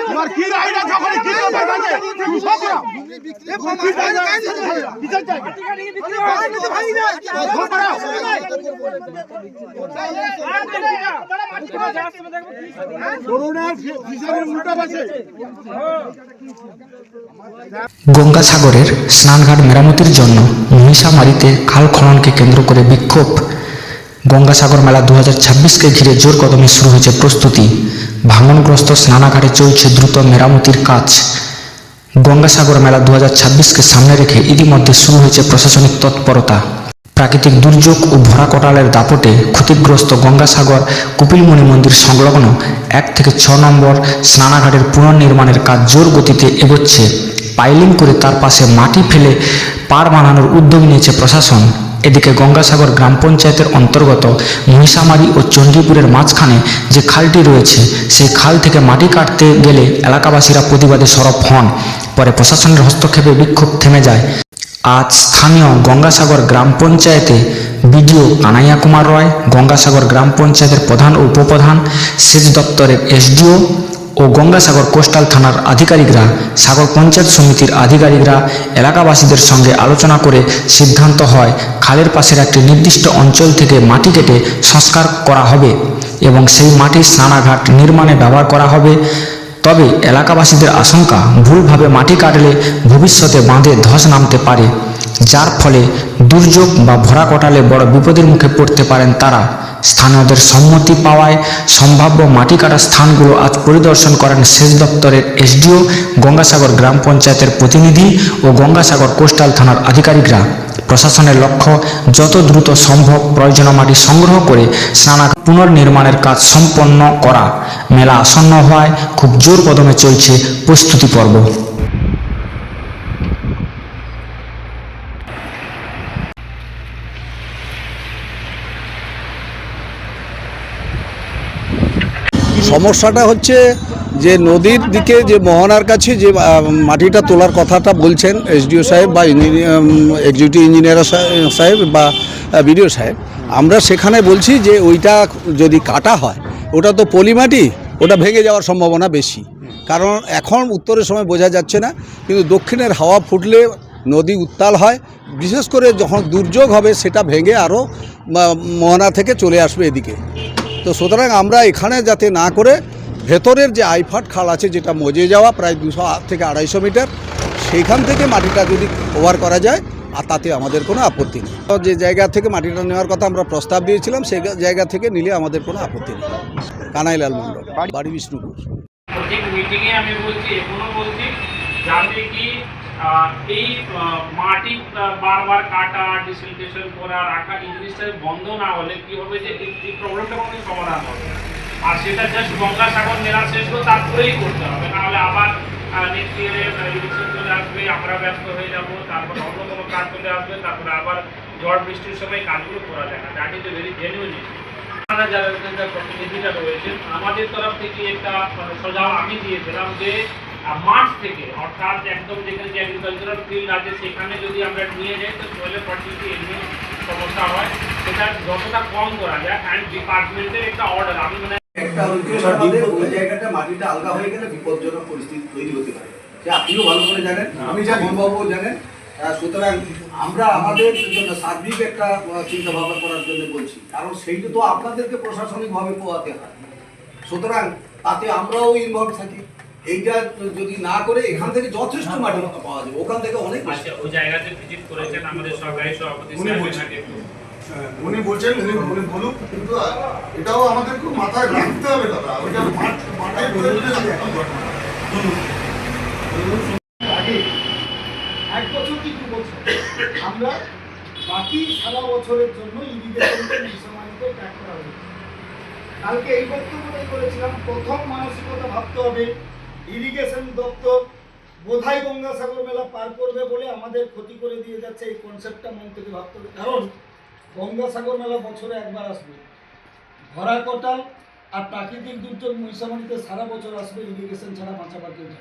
তোমার কি রাইট আছে? ওখানে কি গঙ্গাসাগরের স্নানঘাট মেরামতির জন্য মহিষামারিতে খাল খননকে কেন্দ্র করে বিক্ষোভ। গঙ্গাসাগর মেলা দু হাজার ছাব্বিশকে ঘিরে জোর কদমে শুরু হয়েছে প্রস্তুতি। ভাঙনগ্রস্ত স্নানাঘাটে চলছে দ্রুত মেরামতির কাজ। গঙ্গাসাগর মেলা দু ছাব্বিশকে সামনে রেখে ইতিমধ্যে শুরু হয়েছে প্রশাসনিক তৎপরতা। প্রাকৃতিক দুর্যোগ ও ভরা কটালের দাপটে ক্ষতিগ্রস্ত গঙ্গাসাগর কপিলমণি মন্দির সংলগ্ন এক থেকে ছ নম্বর স্নানাঘাটের পুনর্নির্মাণের কাজ জোর গতিতে এগোচ্ছে। পাইলিং করে তার পাশে মাটি ফেলে পার বানানোর উদ্যোগ নিয়েছে প্রশাসন। এদিকে গঙ্গাসাগর গ্রাম পঞ্চায়েতের অন্তর্গত মহিষামারি ও চণ্ডীপুরের মাঝখানে যে খালটি রয়েছে, সেই খাল থেকে মাটি কাটতে গেলে এলাকাবাসীরা প্রতিবাদে সরব হন। পরে প্রশাসনের হস্তক্ষেপে বিক্ষোভ থেমে যায়। আজ স্থানীয় গঙ্গাসাগর গ্রাম পঞ্চায়েতে বিডিও কানাইয়া কুমার রয়, গঙ্গাসাগর গ্রাম পঞ্চায়েতের প্রধান উপপ্রধান সেচ দপ্তরের এসডিও ও গঙ্গাসাগর কোস্টাল থানার আধিকারিকরা, সাগর পঞ্চায়েত সমিতির আধিকারিকরা এলাকাবাসীদের সঙ্গে আলোচনা করে সিদ্ধান্ত হয়, খালের পাশের একটি নির্দিষ্ট অঞ্চল থেকে মাটি কেটে সংস্কার করা হবে এবং সেই মাটির স্নানাঘাট নির্মাণে ব্যবহার করা হবে। তবে এলাকাবাসীদের আশঙ্কা, ভুলভাবে মাটি কাটলে ভবিষ্যতে বাঁধে ধস নামতে পারে, যার ফলে দুর্যোগ বা ভরা কটালে বড় বিপদের মুখে পড়তে পারেন তারা। স্থানীয়দের সম্মতি পাওয়ায় সম্ভাব্য মাটি কাটা স্থানগুলো আজ পরিদর্শন করেন সেচ দপ্তরের এসডিও গঙ্গাসাগর গ্রাম পঞ্চায়েতের প্রতিনিধি ও গঙ্গাসাগর কোস্টাল থানার আধিকারিকরা। প্রশাসনের লক্ষ্য, যত দ্রুত সম্ভব প্রয়োজনীয় মাটি সংগ্রহ করে স্নানা পুনর্নির্মাণের কাজ সম্পন্ন করা। মেলা আসন্ন হওয়ায় খুব জোর কদমে চলছে প্রস্তুতি পর্ব। সমস্যাটা হচ্ছে যে নদীর দিকে যে মোহনার কাছে যে মাটিটা তোলার কথাটা বলছেন এসডিও সাহেব বা এক্সিকিউটিভ ইঞ্জিনিয়ার সাহেব বা বিডিও সাহেব, আমরা সেখানে বলছি যে ওইটা যদি কাটা হয়, ওটা তো পলি মাটি ওটা ভেঙে যাওয়ার সম্ভাবনা বেশি। কারণ এখন উত্তরের সময় বোঝা যাচ্ছে না, কিন্তু দক্ষিণের হাওয়া ফুটলে নদী উত্তাল হয়, বিশেষ করে যখন দুর্যোগ হবে সেটা ভেঙে আরও মোহনা থেকে চলে আসবে এদিকে। তো সুতরাং আমরা এখানে যাতে না করে ভেতরের যে আইফাট খাল আছে যেটা মজে যাওয়া প্রায় দুশো থেকে আড়াইশো মিটার, সেইখান থেকে মাটিটা যদি ওভার করা যায়, আর তাতে আমাদের কোনো আপত্তি নেই। যে জায়গা থেকে মাটিটা নেওয়ার কথা আমরা প্রস্তাব দিয়েছিলাম সেই জায়গা থেকে নিলে আমাদের কোনো আপত্তি নেই। কানাইলাল মণ্ডল, বাড়ি বিষ্ণুপুর। আমি বলছি, এখনও বলছি কি এই মাটি বারবার কাটা ডিসিলটেশন করা, রাখা এই জিনিসটা বন্ধ না হলে কি হবে যে এই- প্রবলেমটা কোনো সমাধান হবে আর সেটা জাস্ট গঙ্গাসাগর মেলা শেষ হলো তারপরেই করতে হবে। নাহলে আবার নেক্সট ইয়ারে ইলেকশন চলে আসবে, আমরা ব্যস্ত হয়ে যাব, তারপর অন্য কোনো কাজ চলে আসবে, তারপরে আবার ঝড় বৃষ্টির সময় কাজগুলো করা যায় না। That is a very genuine আপনারা যারা এখানকার প্রতিনিধিরা রয়েছেন, আমাদের তরফ থেকে একটা সুঝাও আমি দিয়েছিলাম যে মাঠ থেকে অর্থাৎ একদম যেখানে যে এগ্রিকালচারাল ফিল্ড আছে সেখানে যদি আমরা নিয়ে যাই তো সোয়েলের ফার্টিলিটি এমনি সমস্যা হয়। সেটা যতটা কম করা যায় অ্যান্ড ডিপার্টমেন্টের একটা অর্ডার আমি মানে একটা হচ্ছে আমাদের ওই জায়গাটা মাটিটা আলগা হয়ে গেলে বিপজ্জনক পরিস্থিতি তৈরি হতে পারে। যে আপনিও ভালো করে জানেন আমি জানি। বাবুও জানেন। সুতরাং আমরা আমাদের জন্য সার্বিক একটা চিন্তা ভাবনা করার জন্য বলছি। কারণ সেইটা তো আপনাদেরকে প্রশাসনিকভাবে পোয়াতে হয়। সুতরাং তাতে আমরাও ইনভলভ থাকি। এইটা যদি না করে এখান থেকে যথেষ্ট মাটি পাওয়া যাবে। ওখান থেকে অনেক আচ্ছা ওই জায়গাতে ভিজিট করেছেন আমাদের সরকারি সভাপতি উনি বলছেন। হ্যাঁ, উনি বলছেন উনি উনি বলুক। কিন্তু এটাও আমাদের খুব মাথায় রাখতে হবে দাদা। ওইটা মাঠ আগে এক বছর কি দু বছর আমরা বাকি সারা বছরের জন্য ট্যাগ করা হয়েছে। কালকে এই বক্তব্যটাই করেছিলাম প্রথম মানসিকতা ভাবতে হবে। ইরিগেশন দপ্তর বোধাই গঙ্গাসাগর মেলা পার করবে বলে আমাদের ক্ষতি করে দিয়ে যাচ্ছে এই কনসেপ্টটা মন থেকে ভাবতে হবে। কারণ গঙ্গাসাগর মেলা বছরে একবার আসবে। ভরা কটা আর প্রাকৃতিক দুর্যোগ মহিষামারিতে সারা বছর আসবে, ইরিগেশন ছাড়া বাঁচাবার যাবে